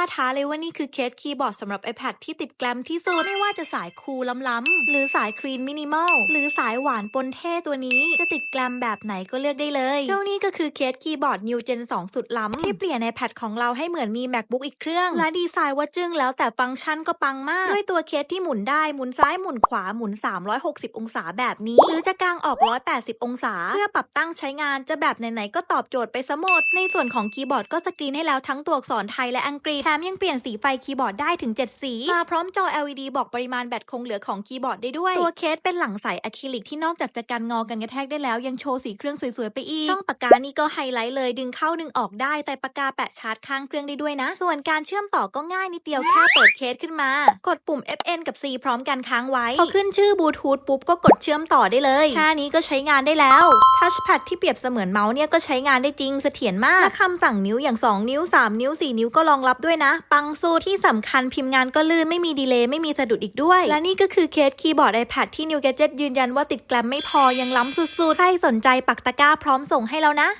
าท้าเลยว่านี่คือเคสคีย์บอร์ดสำหรับ iPad ที่ติดแกลมที่สุด ไม่ว่าจะสายคูลล้ำๆหรือสายคลีนมินิมอลหรือสายหวานปนเท่ตัวนี้จะติดแกลมแบบไหนก็เลือกได้เลยเจ้านี่ก็คือเคสคีย์บอร์ด New Gen 2 สุดล้ำที่เปลี่ยน iPad ของเราให้เหมือนมี MacBook อีกเครื่อง และดีไซน์ว่าจึ้งแล้วแต่ฟังก์ชันก็ปังมาก ด้วยตัวเคสที่หมุนได้หมุนซ้ายหมุนขวาหมุน 360 องศาแบบนี้ หรือจะกางออก 180 องศา เพื่อปรับตั้งใช้งานจะแบบไหนๆก็ตอบโจทย์ไปซะหมดในส่วนของคีย์บอร์ดก็สกรีนให้แล้วทั้งตัวอักษรไทยและอังกฤษมยังเปลี่ยนสีไฟคีย์บอร์ดได้ถึง 7 สี มาพร้อมจอ LED บอกปริมาณแบตคงเหลือของคีย์บอร์ดได้ด้วย ตัวเคสเป็นหลังใสอะคริลิกที่นอกจากจะกันงอกันกระแทกได้แล้ว ยังโชว์สีเครื่องสวยๆไปอีก ช่องปากกานี่ก็ไฮไลท์เลยดึงเข้าดึงออกได้ แต่ปากกาแปะชาร์จข้างเครื่องได้ด้วยนะ ส่วนการเชื่อมต่อก็ง่ายนิดเดียวแค่เปิดเคสขึ้นมา กดปุ่ม FN กับ C พร้อมกันค้างไว้ พอขึ้นชื่อบลูทูธปุ๊บก็กดเชื่อมต่อได้เลยแค่นี้ก็ใช้งานได้แล้วทัชแพดที่เปรียบเสมือนเมาส์เนี่ยก็ใช้งานได้จริงเสถียรมากและคำสั่งนิ้วอย่าง 2 นิ้ว 3 นิ้ว 4 นิ้วก็รองรับด้วยนะ ปังสูที่สำคัญพิมพ์งานก็ลื่นไม่มีดีเลย์ไม่มีสะดุดอีกด้วย และนี่ก็คือเคสคีย์บอร์ด iPad ที่ New Gadget ยืนยันว่าติดแกลมไม่พอยังล้ำสุดๆ ใครสนใจปักตะกร้าพร้อมส่งให้แล้วนะ